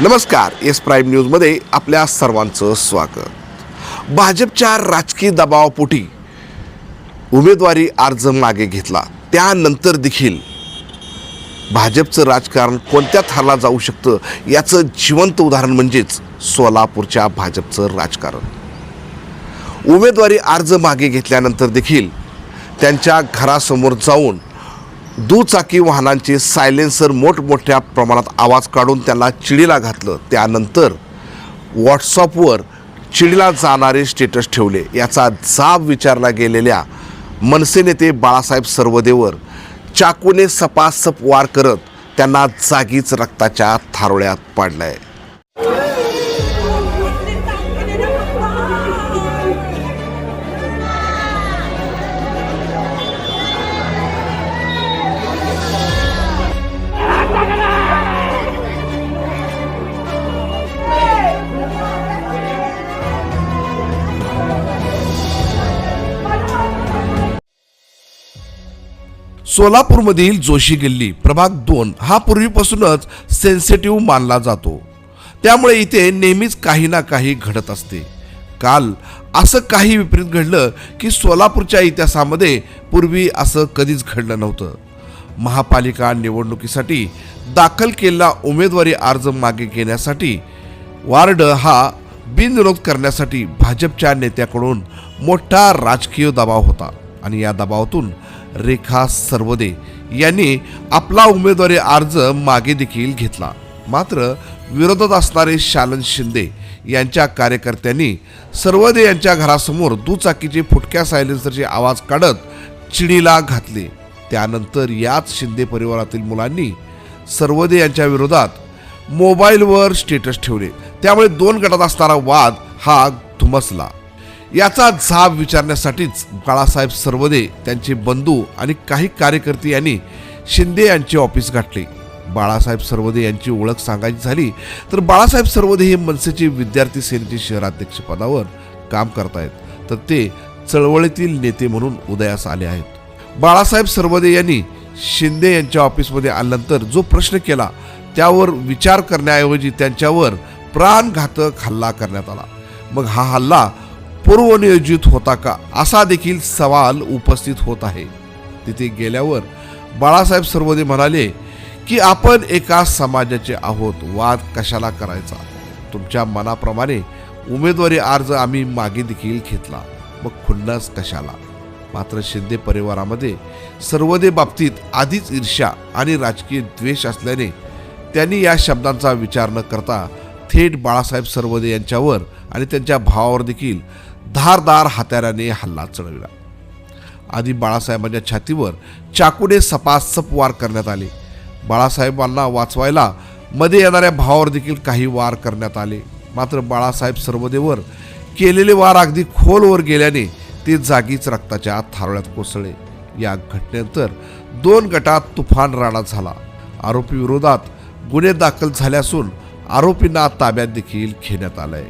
नमस्कार S prime न्यूजमध्ये आपल्या सर्वांचं स्वागत. भाजपच्या राजकीय दबावापोटी उमेदवारी अर्ज मागे घेतला. त्यानंतर देखील भाजपचं राजकारण कोणत्या थरला जाऊ शकतं याचं जिवंत उदाहरण म्हणजेच सोलापूरच्या भाजपचं राजकारण. उमेदवारी अर्ज मागे घेतल्यानंतर देखील त्यांच्या घरासमोर जाऊन दुचाकी वाहनांचे सायलेन्सर मोठमोठ्या प्रमाणात आवाज काढून त्यांना चिडीला घातलं. त्यानंतर व्हॉट्सअपवर चिडीला जाणारे स्टेटस ठेवले. याचा जाब विचारला गेलेल्या मनसे नेते बाळासाहेब सर्वदेवर चाकूने सपासप वार करत त्यांना जागीच रक्ताच्या थारोळ्यात पाडलाय. सोलापूरमधील जोशी गल्ली प्रभाग दोन हा पूर्वीपासूनच सेन्सिटिव्ह मानला जातो. त्यामुळे इथे नेहमीच काही ना काही घडत असते. काल असं काही विपरीत घडलं की सोलापूरच्या इतिहासामध्ये पूर्वी असं कधीच घडलं नव्हतं. महापालिका निवडणुकीसाठी दाखल केलेला उमेदवारी अर्ज मागे घेण्यासाठी वार्ड हा बिनविरोध करण्यासाठी भाजपच्या नेत्याकडून मोठा राजकीय दबाव होता. आणि या दबावातून रेखा सर्वदे यांनी आपला उमेदवारी अर्ज मागे देखील घेतला. मात्र विरोधात असणारे शालन शिंदे यांच्या कार्यकर्त्यांनी सर्वदे यांच्या घरासमोर दुचाकीचे फुटक्या सायलेन्सरचे आवाज काढत चिडीला घातले. त्यानंतर याच शिंदे परिवारातील मुलांनी सर्वदे यांच्या विरोधात मोबाईलवर स्टेटस ठेवले. त्यामुळे दोन गटात असणारा वाद हा धुमसला. याचा जाब विचारण्यासाठीच बाळासाहेब सर्वदे त्यांचे बंधू आणि काही कार्यकर्ते यांनी शिंदे यांचे ऑफिस गाठले. बाळासाहेब सर्वदे यांची ओळख सांगायची झाली तर बाळासाहेब सर्वदे हे मनसेचे विद्यार्थी सेनेचे शहराध्यक्ष पदावर काम करतायत. तर ते चळवळीतील नेते म्हणून उदयास आले आहेत. बाळासाहेब सर्वदे यांनी शिंदे यांच्या ऑफिसमध्ये आल्यानंतर जो प्रश्न केला त्यावर विचार करण्याऐवजी त्यांच्यावर प्राणघातक हल्ला करण्यात आला. मग हा हल्ला पूर्वनियोजित होता का? असा देखील सवाल उपस्थित होत आहे. तिथे गेल्यावर बाळासाहेब सर्वदे म्हणाले की आपण एका समाजाचे आहोत. वाद कशाला करायचा? तुमच्या मनाप्रमाणे उमेदवारी अर्ज आम्ही मागे देखील घेतला. मग खुन्नस कशाला? मात्र शिंदे परिवारामध्ये सर्वदे बाबतीत आधीच ईर्ष्या आणि राजकीय द्वेष असल्याने त्यांनी या शब्दांचा विचार न करता थेट बाळासाहेब सर्वदे यांच्यावर आणि त्यांच्या भावावर देखील धारदार हत्याराने हल्ला चढविला. आधी बाळासाहेबांच्या छातीवर चाकूने सपासप वार करण्यात आले. बाळासाहेबांना वाचवायला मध्ये येणाऱ्या भावावर देखील काही वार करण्यात आले. मात्र बाळासाहेब सर्वदेवर केलेले वार अगदी खोलवर गेल्याने ते जागीच रक्ताच्या थारोळ्यात कोसळले. या घटनेनंतर दोन गटात तुफान राडा झाला. आरोपी विरोधात गुन्हे दाखल झाले असून आरोपींना ताब्यात देखील घेण्यात आलंय.